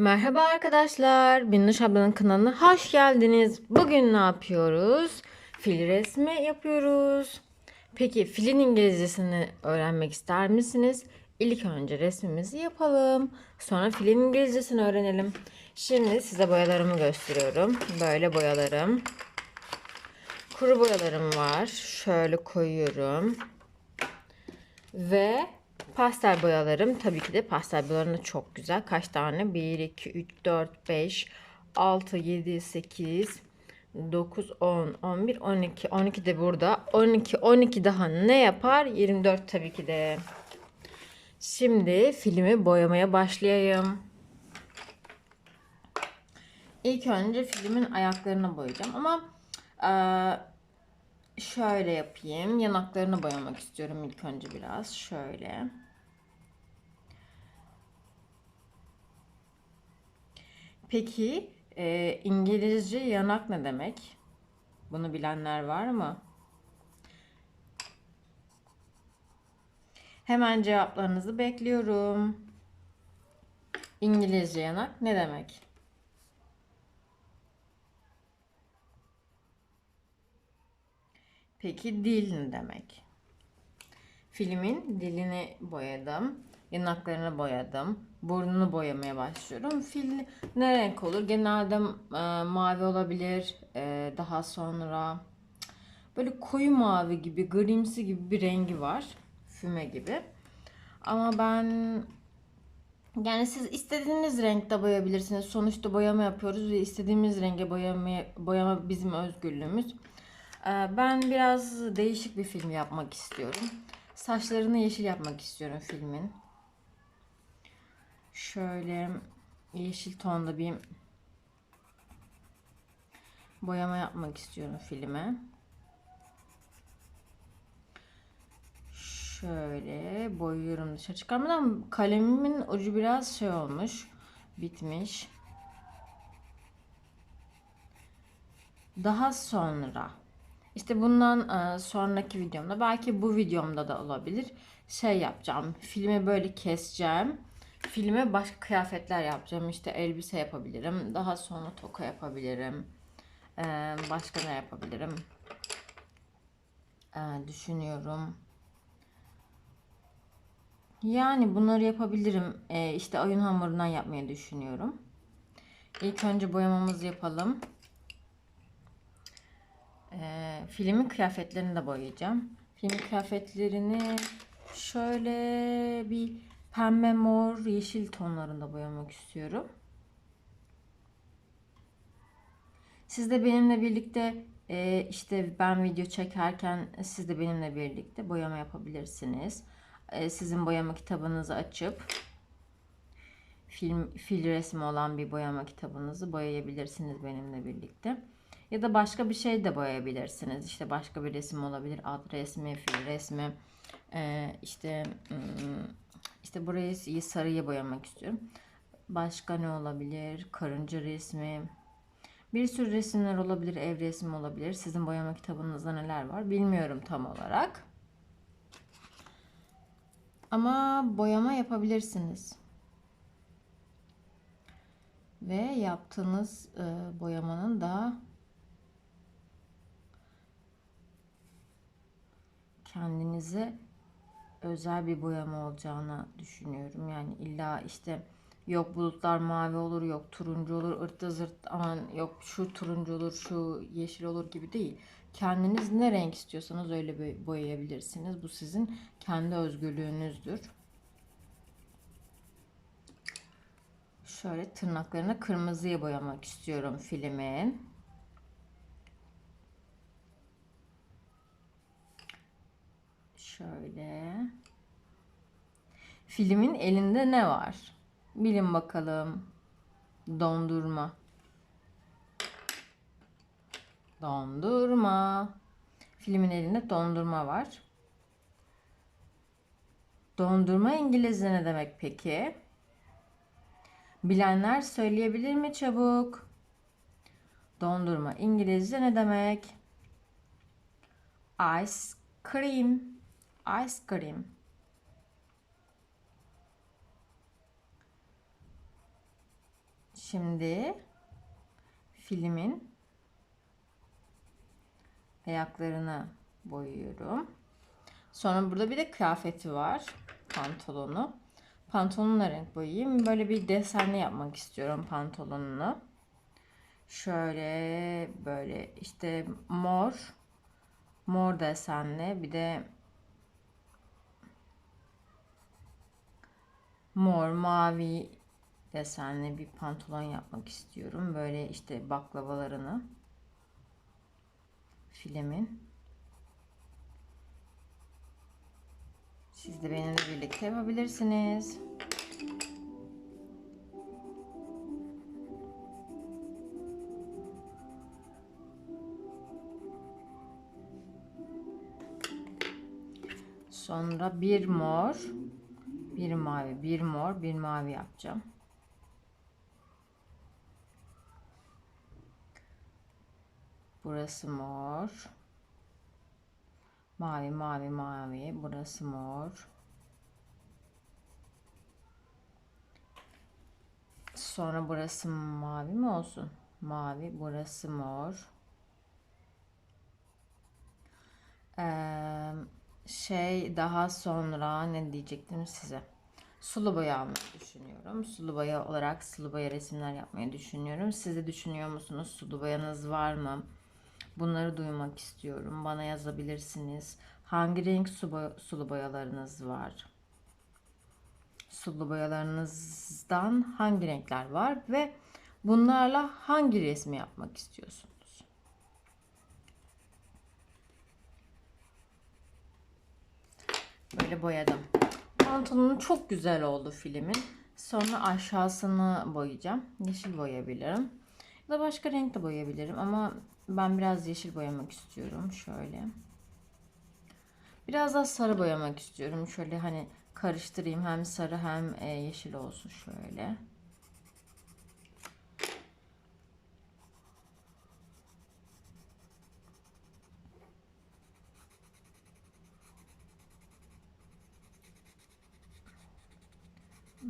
Merhaba arkadaşlar. Binnuş ablanın kanalına hoş geldiniz. Bugün ne yapıyoruz? Fil resmi yapıyoruz. Peki filin İngilizcesini öğrenmek ister misiniz? İlk önce resmimizi yapalım. Sonra filin İngilizcesini öğrenelim. Şimdi size boyalarımı gösteriyorum. Böyle boyalarım. Kuru boyalarım var. Şöyle koyuyorum. Ve pastel boyalarım tabii ki de pastel boyalarım da çok güzel. Kaç tane? 1, 2, 3, 4, 5, 6, 7, 8, 9, 10, 11, 12. 12 de burada. 12, 12 daha ne yapar? 24 tabii ki de. Şimdi filmi boyamaya başlayayım. İlk önce filmin ayaklarını boyayacağım ama eee, şöyle yapayım. Yanaklarını boyamak istiyorum ilk önce biraz. Şöyle. Peki e, İngilizce yanak ne demek? Bunu bilenler var mı? Hemen cevaplarınızı bekliyorum. İngilizce yanak ne demek? Peki dil ne demek? Filmin dilini boyadım. Yanaklarını boyadım. Burnunu boyamaya başlıyorum. Fil ne renk olur? Genelde e, mavi olabilir. E, daha sonra böyle koyu mavi gibi, grimsi gibi bir rengi var. Füme gibi. Ama ben yani siz istediğiniz renkte boyayabilirsiniz. Sonuçta boyama yapıyoruz ve istediğimiz renge boyama, boyama bizim özgürlüğümüz. Ee, Ben biraz değişik bir film yapmak istiyorum. Saçlarını yeşil yapmak istiyorum filmin. Şöyle yeşil tonda bir boyama yapmak istiyorum filme. Şöyle boyuyorum dışarı çıkarmadan kalemimin ucu biraz şey olmuş. Bitmiş. Daha sonra işte bundan e, sonraki videomda belki bu videomda da olabilir. Şey yapacağım. Filmi böyle keseceğim. Filme başka kıyafetler yapacağım. İşte elbise yapabilirim. Daha sonra toka yapabilirim. E, başka ne yapabilirim? E, düşünüyorum. Yani bunları yapabilirim. İşte oyun hamurundan yapmayı düşünüyorum. İlk önce boyamamızı yapalım. Ee, filmin kıyafetlerini de boyayacağım. Filmin kıyafetlerini şöyle bir pembe, mor, yeşil tonlarında boyamak istiyorum. Siz de benimle birlikte e, işte ben video çekerken siz de benimle birlikte boyama yapabilirsiniz. E, sizin boyama kitabınızı açıp film fil resmi olan bir boyama kitabınızı boyayabilirsiniz benimle birlikte. Ya da başka bir şey de boyayabilirsiniz. İşte başka bir resim olabilir. At resmi, fil resmi. Ee, işte hmm, işte burayı sarıya boyamak istiyorum. Başka ne olabilir? Karınca resmi. Bir sürü resimler olabilir. Ev resmi olabilir. Sizin boyama kitabınızda neler var bilmiyorum tam olarak. Ama boyama yapabilirsiniz. Ve yaptığınız e, boyamanın da kendinize özel bir boyama olacağını düşünüyorum. Yani illa işte yok bulutlar mavi olur, yok turuncu olur, ırtı zırt aman yok şu turuncu olur, şu yeşil olur gibi değil. Kendiniz ne renk istiyorsanız öyle boyayabilirsiniz. Bu sizin kendi özgürlüğünüzdür. Şöyle tırnaklarını kırmızıya boyamak istiyorum filmin. Şöyle. Filmin elinde ne var? Bilin bakalım. Dondurma. Dondurma. Filmin elinde dondurma var. Dondurma İngilizce ne demek peki? Bilenler söyleyebilir mi çabuk? Dondurma İngilizce ne demek? Ice cream. Ice cream. Şimdi filmin ayaklarını boyuyorum. Sonra burada bir de kıyafeti var. Pantolonu. Pantolonuna renk boyayayım. Böyle bir desenli yapmak istiyorum pantolonunu. Şöyle böyle işte mor mor desenli bir de mor mavi desenli bir pantolon yapmak istiyorum. Böyle işte baklavalarını filmin. Siz de benimle birlikte yapabilirsiniz. Sonra bir mor, bir mavi, bir mor, bir mavi yapacağım. Burası mor. Mavi, mavi, mavi. Burası mor. Sonra burası mavi mi olsun? Mavi, burası mor. Ee, şey daha sonra ne diyecektim size? Sulu boya almayı düşünüyorum. Sulu boya olarak sulu boya resimler yapmayı düşünüyorum. Siz de düşünüyor musunuz? Sulu boyanız var mı? Bunları duymak istiyorum. Bana yazabilirsiniz. Hangi renk sulu boyalarınız var? Sulu boyalarınızdan hangi renkler var ve bunlarla hangi resmi yapmak istiyorsunuz? Böyle boyadım. Pantolonu çok güzel oldu filmin. Sonra aşağısını boyayacağım. Yeşil boyayabilirim. Ya da başka renk de boyayabilirim ama ben biraz yeşil boyamak istiyorum. Şöyle. Biraz daha sarı boyamak istiyorum. Şöyle hani karıştırayım. Hem sarı hem e, yeşil olsun şöyle.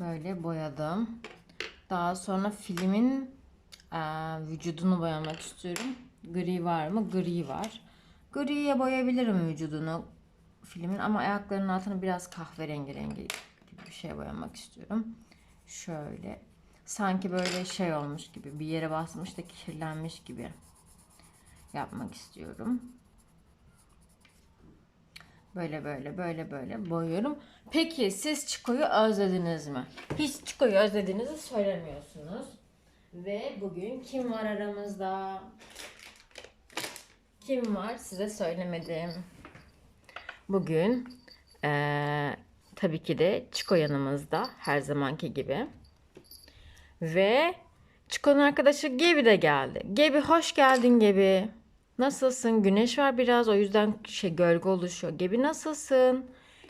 Böyle boyadım. Daha sonra filmin e, vücudunu boyamak istiyorum. Gri var mı? Gri var. Griye boyayabilirim vücudunu filmin ama ayaklarının altını biraz kahverengi rengi gibi bir şey boyamak istiyorum. Şöyle. Sanki böyle şey olmuş gibi bir yere basmış da kirlenmiş gibi yapmak istiyorum. Böyle böyle böyle böyle boyuyorum. Peki siz Çiko'yu özlediniz mi? Hiç Çiko'yu özlediğinizi söylemiyorsunuz. Ve bugün kim var aramızda? Kim var size söylemedim. Bugün eee, tabii ki de Çiko yanımızda her zamanki gibi. Ve Çiko'nun arkadaşı Gebi de geldi. Gebi hoş geldin Gebi. Nasılsın? Güneş var biraz o yüzden şey gölge oluşuyor. Gebi nasılsın?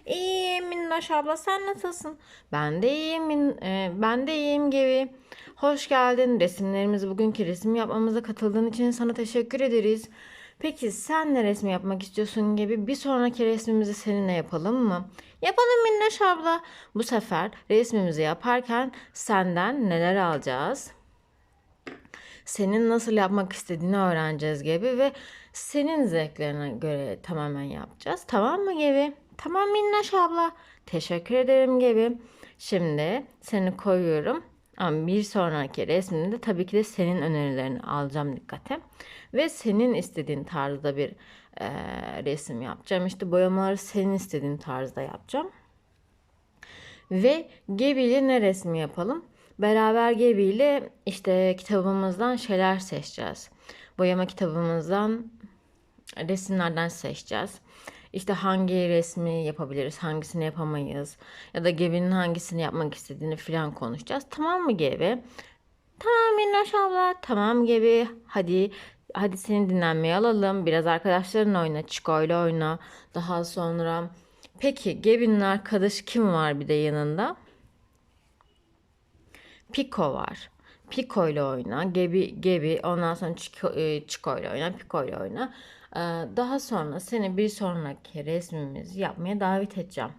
İyiyim Minnoş abla sen nasılsın? Ben de iyiyim Min- e, ben de iyiyim Gebi. Hoş geldin. Resimlerimizi bugünkü resim yapmamıza katıldığın için sana teşekkür ederiz. Peki sen ne resmi yapmak istiyorsun gibi bir sonraki resmimizi seninle yapalım mı? Yapalım Minnoş abla. Bu sefer resmimizi yaparken senden neler alacağız? Senin nasıl yapmak istediğini öğreneceğiz gibi ve senin zevklerine göre tamamen yapacağız. Tamam mı gibi? Tamam Minnoş abla. Teşekkür ederim gibi. Şimdi seni koyuyorum. Ama bir sonraki resminde tabii ki de senin önerilerini alacağım dikkate. Ve senin istediğin tarzda bir e, resim yapacağım. İşte boyamaları senin istediğin tarzda yapacağım. Ve Gebi ne resmi yapalım? Beraber Gebi ile işte kitabımızdan şeyler seçeceğiz. Boyama kitabımızdan resimlerden seçeceğiz. İşte hangi resmi yapabiliriz, hangisini yapamayız ya da Gebi'nin hangisini yapmak istediğini falan konuşacağız. Tamam mı Gebi? Tamam Minnoş abla. Tamam Gebi. Hadi hadi seni dinlenmeye alalım. Biraz arkadaşlarınla oyna. Çiko'yla oyna. Daha sonra Peki Gebi'nin arkadaşı kim var bir de yanında? Pico var. Pico ile oyna. Gebi, Gebi ondan sonra Chico, e, Chico ile oyna. Pico ile oyna. Ee, Daha sonra seni bir sonraki resmimizi yapmaya davet edeceğim.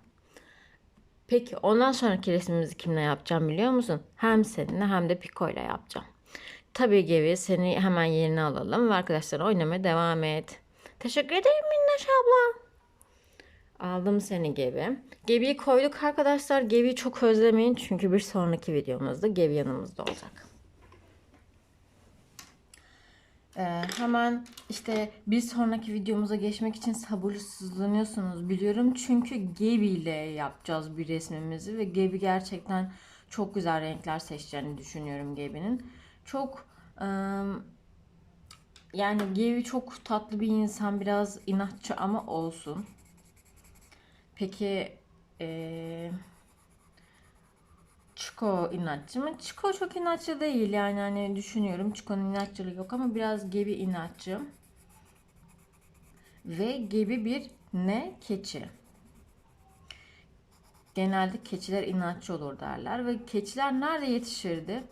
Peki ondan sonraki resmimizi kimle yapacağım biliyor musun? Hem seninle hem de Pico ile yapacağım. Tabii Gevi seni hemen yerine alalım ve arkadaşlar oynamaya devam et. Teşekkür ederim Minnaş abla. Aldım seni Gevi. Gevi'yi koyduk arkadaşlar. Gevi'yi çok özlemeyin çünkü bir sonraki videomuzda Gevi yanımızda olacak. Ee, hemen işte bir sonraki videomuza geçmek için sabırsızlanıyorsunuz biliyorum. Çünkü Gebi ile yapacağız bir resmimizi ve Gebi gerçekten çok güzel renkler seçeceğini düşünüyorum Gebi'nin. Çok ıı, yani Gebi çok tatlı bir insan biraz inatçı ama olsun. Peki eee Çiko inatçı mı? Çiko çok inatçı değil yani hani düşünüyorum. Çiko'nun inatçılığı yok ama biraz Gebi inatçı. Ve Gebi bir ne? Keçi. Genelde keçiler inatçı olur derler ve keçiler nerede yetişirdi?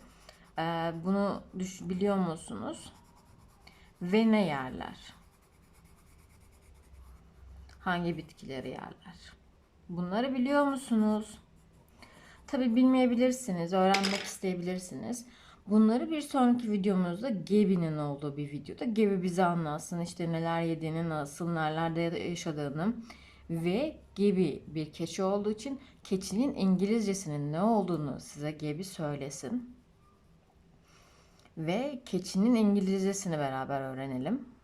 Ee, bunu biliyor musunuz? Ve ne yerler? Hangi bitkileri yerler? Bunları biliyor musunuz? Tabi bilmeyebilirsiniz, öğrenmek isteyebilirsiniz. Bunları bir sonraki videomuzda Gebi'nin olduğu bir videoda Gebi bize anlatsın işte neler yediğini, nasıl, nerelerde yaşadığını ve Gebi bir keçi olduğu için keçinin İngilizcesinin ne olduğunu size Gebi söylesin. Ve keçinin İngilizcesini beraber öğrenelim.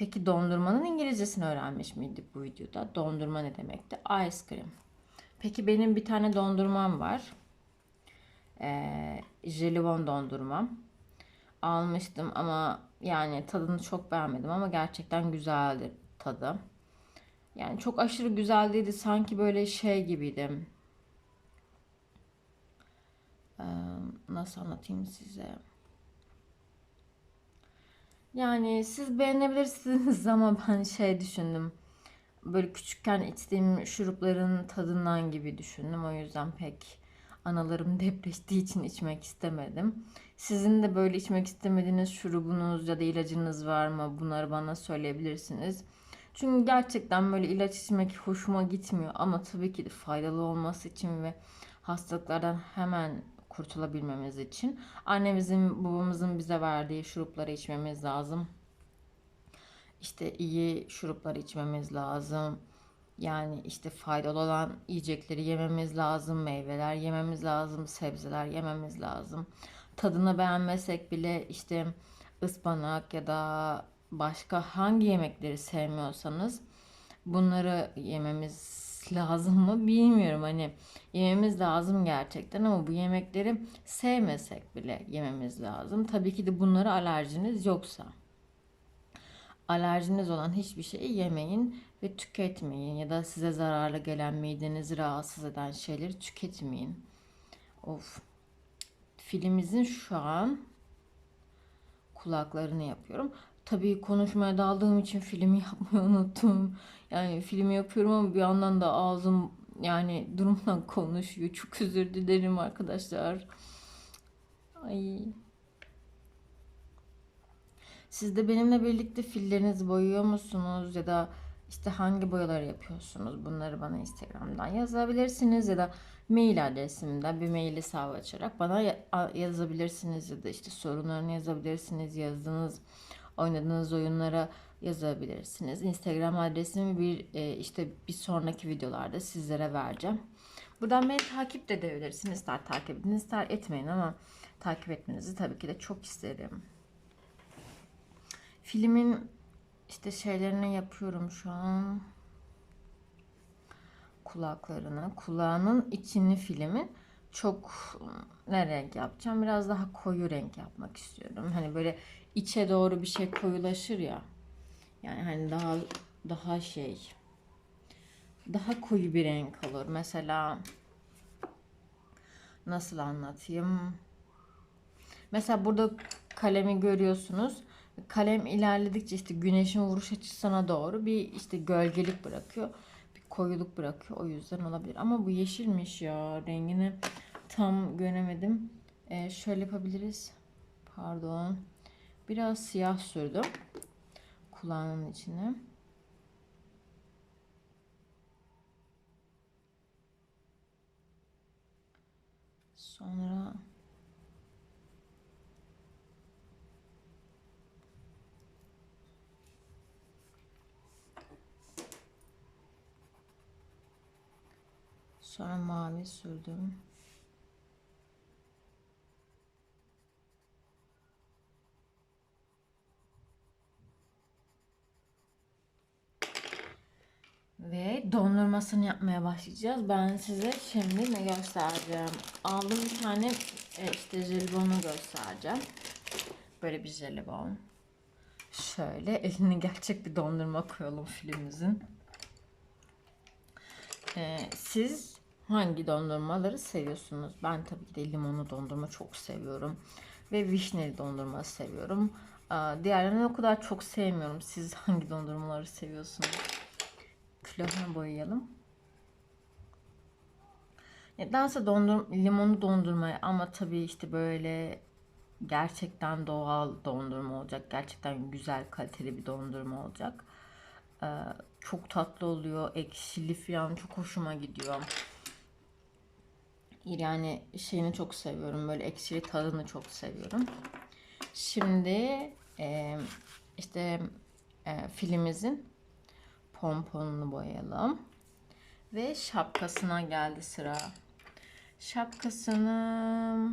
Peki dondurmanın İngilizcesini öğrenmiş miydik bu videoda? Dondurma ne demekti? Ice cream. Peki benim bir tane dondurmam var. Ee, jelibon dondurmam. Almıştım ama yani tadını çok beğenmedim ama gerçekten güzeldi tadı. Yani çok aşırı güzel değildi. Sanki böyle şey gibiydi. Ee, nasıl anlatayım size? Yani siz beğenebilirsiniz ama ben şey düşündüm böyle küçükken içtiğim şurupların tadından gibi düşündüm. O yüzden pek analarım depreştiği için içmek istemedim. Sizin de böyle içmek istemediğiniz şurubunuz ya da ilacınız var mı? Bunları bana söyleyebilirsiniz. Çünkü gerçekten böyle ilaç içmek hoşuma gitmiyor ama tabii ki de faydalı olması için ve hastalıklardan hemen kurtulabilmemiz için annemizin babamızın bize verdiği şurupları içmemiz lazım işte iyi şuruplar içmemiz lazım. Yani işte faydalı olan yiyecekleri yememiz lazım, meyveler yememiz lazım, sebzeler yememiz lazım. Tadını beğenmesek bile işte ıspanak ya da başka hangi yemekleri sevmiyorsanız bunları yememiz lazım mı bilmiyorum hani yememiz lazım gerçekten ama bu yemekleri sevmesek bile yememiz lazım. Tabii ki de bunlara alerjiniz yoksa alerjiniz olan hiçbir şeyi yemeyin ve tüketmeyin ya da size zararlı gelen midenizi rahatsız eden şeyleri tüketmeyin. Of. Filimizin şu an kulaklarını yapıyorum. Tabii konuşmaya daldığım için filmi yapmayı unuttum. Yani filmi yapıyorum ama bir yandan da ağzım yani durumdan konuşuyor. Çok özür dilerim arkadaşlar. Ay. Siz de benimle birlikte fillerinizi boyuyor musunuz ya da işte hangi boyaları yapıyorsunuz? Bunları bana Instagram'dan yazabilirsiniz ya da mail adresimden bir mail hesabı açarak bana yazabilirsiniz ya da işte sorunlarını yazabilirsiniz. Yazdığınız, oynadığınız oyunlara yazabilirsiniz. Instagram adresimi bir e, işte bir sonraki videolarda sizlere vereceğim. Buradan beni takip de edebilirsiniz. İster takip edin, ister etmeyin ama takip etmenizi tabii ki de çok isterim. Filmin işte şeylerini yapıyorum şu an. Kulaklarını. Kulağının içini filmin çok ne renk yapacağım? Biraz daha koyu renk yapmak istiyorum. Hani böyle içe doğru bir şey koyulaşır ya. Yani hani daha daha şey daha koyu bir renk olur. Mesela nasıl anlatayım? Mesela burada kalemi görüyorsunuz kalem ilerledikçe işte güneşin vuruş açısına doğru bir işte gölgelik bırakıyor koyuluk bırakıyor. O yüzden olabilir. Ama bu yeşilmiş ya. Rengini tam göremedim. Ee, şöyle yapabiliriz. Pardon. Biraz siyah sürdüm. Kulağının içine. Sonra Sonra mavi sürdüm. Ve dondurmasını yapmaya başlayacağız. Ben size şimdi ne göstereceğim? Aldım bir tane e, işte jelibonu göstereceğim. Böyle bir jelibon. Şöyle eline gerçek bir dondurma koyalım filmimizin. Ee, siz hangi dondurmaları seviyorsunuz? Ben tabii ki de limonlu dondurma çok seviyorum. Ve vişneli dondurma seviyorum. Diğerlerini o kadar çok sevmiyorum. Siz hangi dondurmaları seviyorsunuz? Külahını boyayalım. Nedense dondur limonu dondurmayı ama tabii işte böyle gerçekten doğal dondurma olacak. Gerçekten güzel kaliteli bir dondurma olacak. Çok tatlı oluyor. Ekşili falan çok hoşuma gidiyor. Yani şeyini çok seviyorum. Böyle ekşili tadını çok seviyorum. Şimdi e, işte e, filimizin pomponunu boyayalım. Ve şapkasına geldi sıra. Şapkasını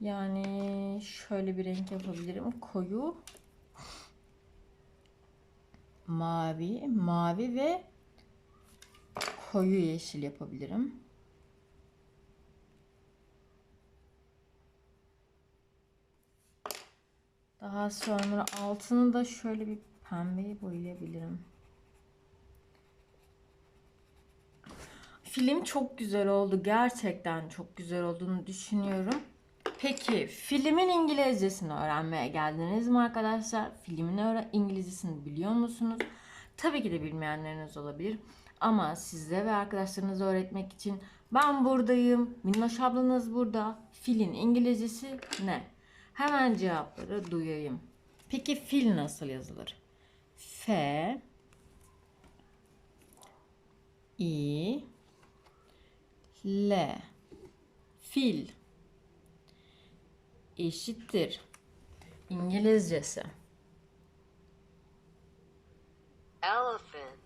yani şöyle bir renk yapabilirim. Koyu mavi, mavi ve koyu yeşil yapabilirim. Daha sonra altını da şöyle bir pembeye boyayabilirim. Film çok güzel oldu. Gerçekten çok güzel olduğunu düşünüyorum. Peki filmin İngilizcesini öğrenmeye geldiniz mi arkadaşlar? Filmin İngilizcesini biliyor musunuz? Tabii ki de bilmeyenleriniz olabilir. Ama size ve arkadaşlarınıza öğretmek için ben buradayım. Minnoş ablanız burada. Filin İngilizcesi ne? Hemen cevapları duyayım. Peki fil nasıl yazılır? F I L Fil eşittir. İngilizcesi. elephant,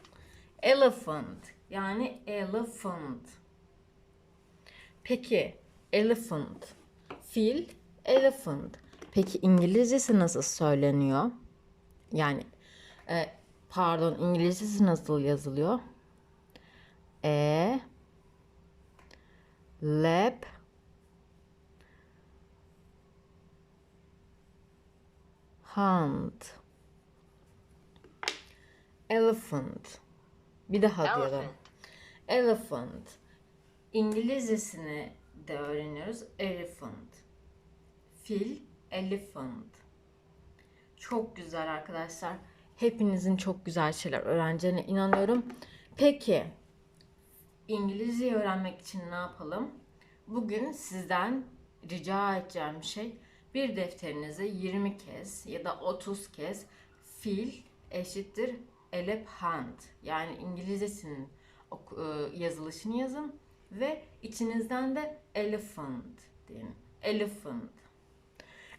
Elephant yani elephant. Peki elephant fil elephant. Peki İngilizcesi nasıl söyleniyor? Yani e, pardon İngilizcesi nasıl yazılıyor? E lep hunt elephant bir daha diyelim. elephant, Elephant. İngilizcesini de öğreniyoruz. Elephant. Fil, elephant. Çok güzel arkadaşlar. Hepinizin çok güzel şeyler öğreneceğine inanıyorum. Peki, İngilizce öğrenmek için ne yapalım? Bugün sizden rica edeceğim şey bir defterinize 20 kez ya da 30 kez fil eşittir elephant yani İngilizcesinin e, yazılışını yazın ve içinizden de elephant deyin. Elephant.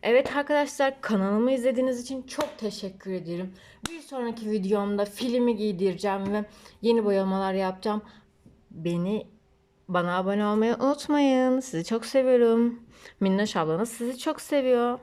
Evet arkadaşlar kanalımı izlediğiniz için çok teşekkür ederim. Bir sonraki videomda filmi giydireceğim ve yeni boyamalar yapacağım. Beni bana abone olmayı unutmayın. Sizi çok seviyorum. Minnoş ablanız sizi çok seviyor.